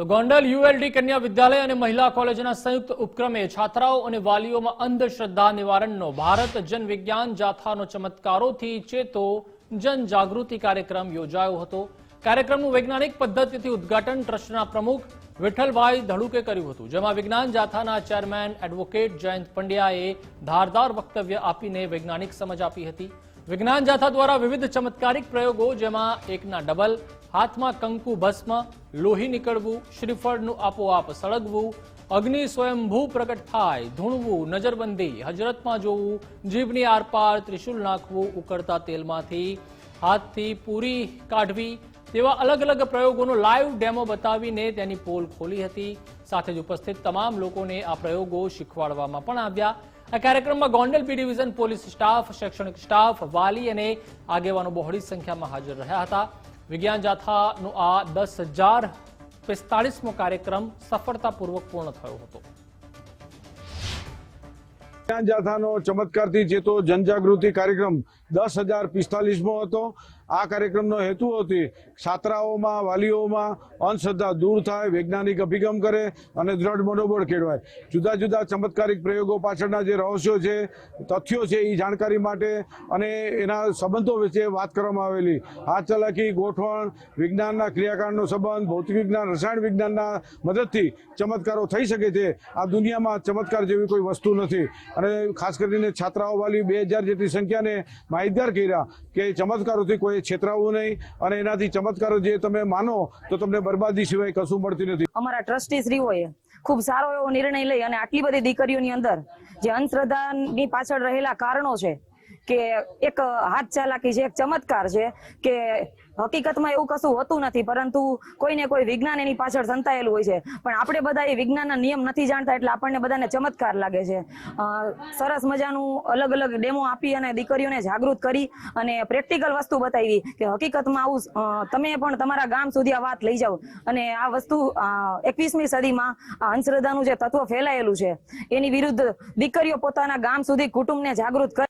તો ગોંડલ યુએલડી કન્યા વિદ્યાલય અને મહિલા કોલેજના સંયુક્ત ઉપક્રમે છાત્રાઓ અને વાલીઓમાં અંધશ્રદ્ધા નિવારણનો ભારત જન વિજ્ઞાન જાથાનો ચમત્કારોથી ચેતો જનજાગૃતિ કાર્યક્રમ યોજાયો હતો. કાર્યક્રમનું વૈજ્ઞાનિક પદ્ધતિથી ઉદઘાટન ટ્રસ્ટના પ્રમુખ વિઠ્ઠલભાઈ ધડુકે કર્યું હતું, જેમાં વિજ્ઞાન જાથાના ચેરમેન એડવોકેટ જયંત પંડ્યાએ ધારદાર વક્તવ્ય આપીને વૈજ્ઞાનિક સમજ આપી હતી. વિજ્ઞાન જાથા દ્વારા વિવિધ ચમત્કારિક પ્રયોગો, જેમાં એકના ડબલ હાથમાં કંકુ ભસ્મ, લોહી નીકળવું, શ્રીફળનું આપોઆપ સળગવું, અગ્નિ સ્વયંભૂ પ્રગટ થાય, ધૂણવું, નજરબંધી, હજરતમાં જોવું, જીભની આરપાર ત્રિશુલ નાખવું, ઉકળતા તેલમાંથી હાથથી પૂરી કાઢવી, તેવા અલગ અલગ પ્રયોગોનો લાઈવ ડેમો બતાવીને તેની પોલ ખોલી હતી. સાથે જ ઉપસ્થિત તમામ લોકોને આ પ્રયોગો શીખવાડવામાં પણ આવ્યા. આ કાર્યક્રમમાં Gondal P division police staff, શૈક્ષણિક સ્ટાફ, વાલી અને આગેવાનો બહોળી સંખ્યામાં હાજર રહ્યા હતા. વિજ્ઞાન જાથાનો આ દસ હજાર પિસ્તાળીસમો કાર્યક્રમ સફળતાપૂર્વક પૂર્ણ થયો હતો. વિજ્ઞાન જાથાનો ચમત્કારથી જેતો જનજાગૃતિ કાર્યક્રમ દસ હજાર પિસ્તાલીસમો હતો. આ કાર્યક્રમનો હેતુ હતી છાત્રાઓમાં, વાલીઓમાં અંધશ્રદ્ધા દૂર થાય, વૈજ્ઞાનિક અભિગમ કરે અને દ્રઢ મનોબળ કેળવાય. જુદા જુદા ચમત્કારિક પ્રયોગો પાછળના જે રહસ્યો છે, તથ્યો છે એ જાણકારી માટે અને એના સંબંધો વિશે વાત કરવામાં આવેલી. હાથ ચલાકી, ગોઠવણ, વિજ્ઞાનના ક્રિયાકાંડનો સંબંધ, ભૌતિક વિજ્ઞાન, રસાયણ વિજ્ઞાનના મદદથી ચમત્કારો થઈ શકે છે. આ દુનિયામાં ચમત્કાર જેવી કોઈ વસ્તુ નથી. અને ખાસ કરીને છાત્રાઓ વાલી બે હજાર જેટલી સંખ્યાને માહિતગાર કર્યા કે ચમત્કારોથી કોઈ છેતરાવું નહીં અને એનાથી ચમત્કારો જે તમે માનો, તો તમને બરબાદી સિવાય કશું મળતી નથી. અમારા ટ્રસ્ટી શ્રીઓએ ખૂબ સારો એવો નિર્ણય લઈ અને આટલી બધી દીકરીઓની અંદર જે અંધશ્રદ્ધાની પાછળ રહેલા કારણો છે કે એક હાથ ચાલાકી છે, એક ચમત્કાર છે કે હકીકતમાં એવું કશું હોતું નથી, પરંતુ કોઈને કોઈ વિજ્ઞાન એની પાછળ સંતાયેલું હોય છે. પણ આપણે બધા એ વિજ્ઞાનના નિયમ નથી જાણતા એટલે આપણને બધાને ચમત્કાર લાગે છે. સરસ મજાનું અલગ અલગ ડેમો આપી અને દીકરીઓને જાગૃત કરી અને પ્રેક્ટિકલ વસ્તુ બતાવી કે હકીકતમાં આવું તમે પણ તમારા ગામ સુધી આ વાત લઈ જાઓ. અને આ વસ્તુ એકવીસમી સદીમાં અંધશ્રદ્ધાનું જે તત્વ ફેલાયેલું છે, એની વિરુદ્ધ દીકરીઓ પોતાના ગામ સુધી કુટુંબને જાગૃત કરે